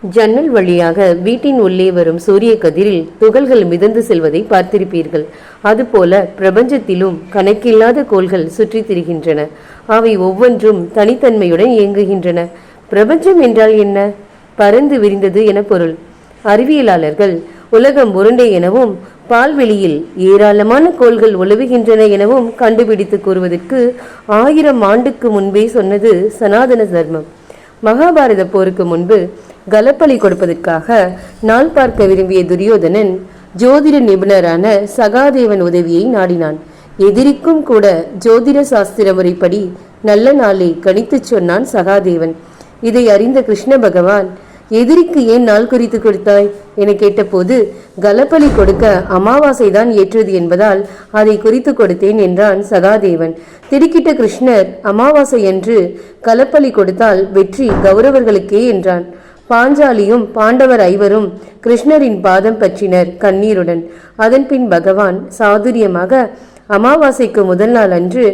ஜன்னல் வழியாக வீட்டின் உள்ளே வரும் சூரிய கதிரில் துகள்கள் மிதந்து செல்வதை பார்த்திருப்பீர்கள். அதுபோல பிரபஞ்சத்திலும் கணக்கில்லாத கோள்கள் சுற்றித் திரிகின்றன. அவை ஒவ்வொன்றும் தனித்தன்மையுடன் இயங்குகின்றன. பிரபஞ்சம் என்றால் என்ன? பரந்து விரிந்தது என பொருள். அறிவியலாளர்கள் உலகம் உருண்டை எனவும் பால்வெளியில் ஏராளமான கோள்கள் உலவுகின்றன எனவும் கண்டுபிடித்து கூறுவதற்கு ஆயிரம் ஆண்டுக்கு முன்பே சொன்னது சனாதன தர்மம். மகாபாரத போருக்கு முன்பு கலப்பலி கொடுப்பதற்காக நாள் பார்க்க விரும்பிய துரியோதனன் ஜோதிட நிபுணரான சகாதேவன் உதவியை நாடினான். எதிரிக்கும் கூட ஜோதிட சாஸ்திர முறைப்படி நல்ல நாளை கணித்துச் சொன்னான் சகாதேவன். இதை அறிந்த கிருஷ்ண பகவான் எதிரிக்கு ஏன் நாள் குறித்து கொடுத்தாய்? என கேட்டபோது கலப்பலி கொடுக்க அமாவாசை தான் ஏற்றது என்பதால் அதை குறித்து கொடுத்தேன் என்றான் சகாதேவன். திடுக்கிட்ட கிருஷ்ணர் அமாவாசை என்று கலப்பலி கொடுத்தால் வெற்றி கௌரவர்களுக்கே என்றான். பாஞ்சாலியும் பாண்டவர் ஐவரும் கிருஷ்ணரின் பாதம் பற்றினர் கண்ணீருடன். அதன்பின் பகவான் சாதுரியமாக அமாவாசைக்கு முதல் நாள் அன்று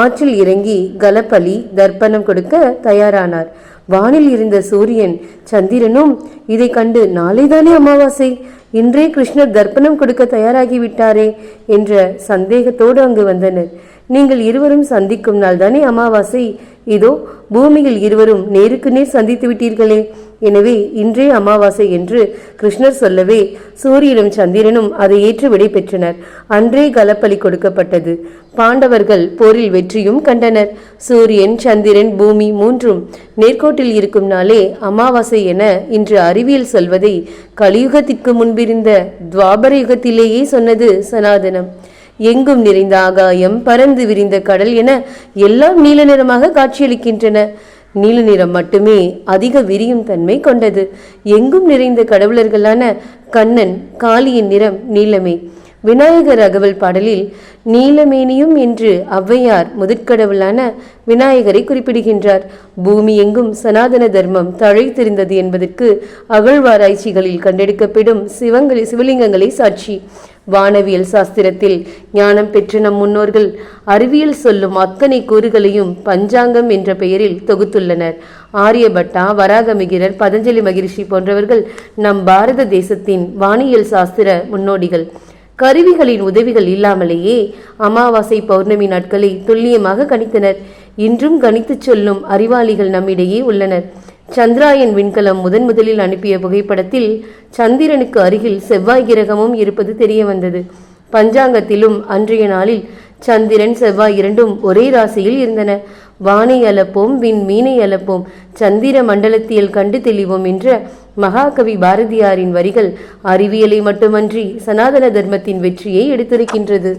ஆற்றில் இறங்கி கலப்பலி தர்ப்பணம் கொடுக்க தயாரானார். வானில் இருந்த சூரியன் சந்திரனும் இதை கண்டு நாளைதானே அமாவாசை? இன்றே கிருஷ்ணர் தர்ப்பணம் கொடுக்க தயாராகிவிட்டாரே என்ற சந்தேகத்தோடு அங்கு வந்தனர். நீங்கள் இருவரும் சந்திக்கும் நாள் தானே அமாவாசை? இதோ பூமியில் இருவரும் நேருக்கு நேர் சந்தித்து விட்டீர்களே. எனவே இன்றே அமாவாசை என்று கிருஷ்ணர் சொல்லவே சூரியனும் சந்திரனும் அதை ஏற்று விடை பெற்றனர். அன்றே கலப்பலி கொடுக்கப்பட்டது. பாண்டவர்கள் போரில் வெற்றியும் கண்டனர். சூரியன் சந்திரன் பூமி மூன்றும் நேர்கோட்டில் இருக்கும் நாளே அமாவாசை என இன்று அறிவியல் சொல்வதை கலியுகத்திற்கு முன்பிருந்த துவாபர யுகத்திலேயே சொன்னது சனாதனம். எங்கும் நிறைந்த ஆகாயம் பறந்து விரிந்த கடல் என எல்லாம் நீல நிறமாக காட்சியளிக்கின்றன. நீல நிறம் மட்டுமே அதிக விரியும் தன்மை கொண்டது. எங்கும் நிறைந்த கடவுளர்களான கண்ணன் காளியின் நிறம் நீலமே. விநாயகர் அகவல் பாடலில் நீலமேனியும் என்று ஔவையார் முதற்கடவுளான விநாயகரை குறிப்பிடுகின்றார். பூமி எங்கும் சனாதன தர்மம் தழைத்திருந்தது என்பதற்கு அகழ்வாராய்ச்சிகளில் கண்டெடுக்கப்படும் சிவங்களை சிவலிங்கங்களை சாட்சி. வானவியல் சாஸ்திரத்தில் ஞானம் பெற்ற நம் முன்னோர்கள் அறிவியல் சொல்லும் அத்தனை கூறுகளையும் பஞ்சாங்கம் என்ற பெயரில் தொகுத்துள்ளனர். ஆரியபட்டா வராகமிகிரர் பதஞ்சலி மகிரிஷி போன்றவர்கள் நம் பாரத தேசத்தின் வானியல் சாஸ்திர முன்னோடிகள். கருவிகளின் உதவிகள் இல்லாமலேயே அமாவாசை பௌர்ணமி நாட்களை துல்லியமாக கணித்தனர். இன்றும் கணித்துச் சொல்லும் அறிவாளிகள் நம்மிடையே உள்ளனர். சந்திராயன் விண்கலம் முதன் முதலில் அனுப்பிய புகைப்படத்தில் சந்திரனுக்கு அருகில் செவ்வாய் கிரகமும் இருப்பது தெரிய வந்தது. பஞ்சாங்கத்திலும் அன்றைய நாளில் சந்திரன் செவ்வாய் இரண்டும் ஒரே ராசியில் இருந்தன. வானை அலப்போம் விண் மீனை அலப்போம் சந்திர மண்டலத்தியல் கண்டு தெளிவோம் என்ற மகாகவி பாரதியாரின் வரிகள் அறிவியலை மட்டுமன்றி சனாதன தர்மத்தின் வெற்றியை எடுத்துரைக்கின்றது.